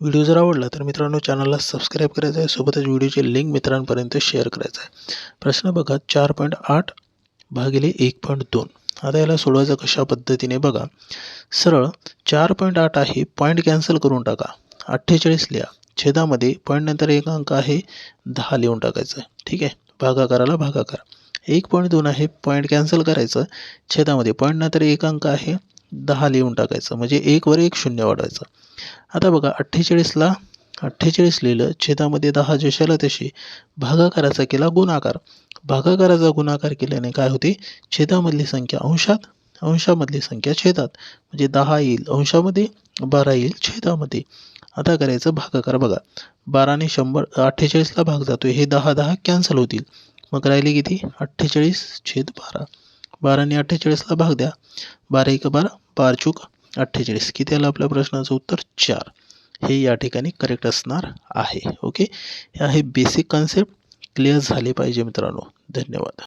Video जर आवडला तर मित्रांनो चॅनलला सबस्क्राईब करायचं आहे. सोबतच व्हिडिओची लिंक मित्रांपर्यंत शेअर करायचं आहे. प्रश्न बघा चार पॉईंट आठ भागिले एक पॉईंट दोन. आता याला सोडवायचं कशा पद्धतीने बघा. सरळ चार पॉईंट आठ आहे पॉईंट कॅन्सल करून टाका. अठ्ठेचाळीस लिहा. छेदामध्ये पॉईंटनंतर एक अंक आहे दहा लिहून टाकायचं ठीक आहे? भागाकाराला भागाकार. एक पॉईंट दोन आहे पॉईंट कॅन्सल करायचं. छेदामध्ये पॉईंट नंतर एक अंक आहे दहा लिहून टाकायचं. म्हणजे एकवर एक शून्य वाढवायचं. आता बघा अठ्ठेचाळीसला अठ्ठेचाळीस लिहिलं छेदामध्ये दहा जशाला तशी. भागाकाराचा केला गुणाकार. भागाकाराचा गुणाकार केल्याने काय होते? छेदामधली संख्या अंशात अंशामधली संख्या छेदात. म्हणजे दहा येईल अंशामध्ये बारा येईल छेदामध्ये. आता करायचं भागाकार बघा. बाराने शंभर अठ्ठेचाळीसला भाग जातो हे दहा दहा कॅन्सल होतील. मग राहिले किती? अठ्ठेचाळीस छेद बारा. बाराने अठ्ठेचाळीसला भाग द्या. बारा एक बारा बार चूक अठ्ठेचाळीस. किती आलं आपल्या प्रश्नाचं उत्तर? चार. हे या ठिकाणी करेक्ट असणार आहे. ओके हे आहे बेसिक कन्सेप्ट क्लिअर झाले पाहिजे मित्रांनो. धन्यवाद.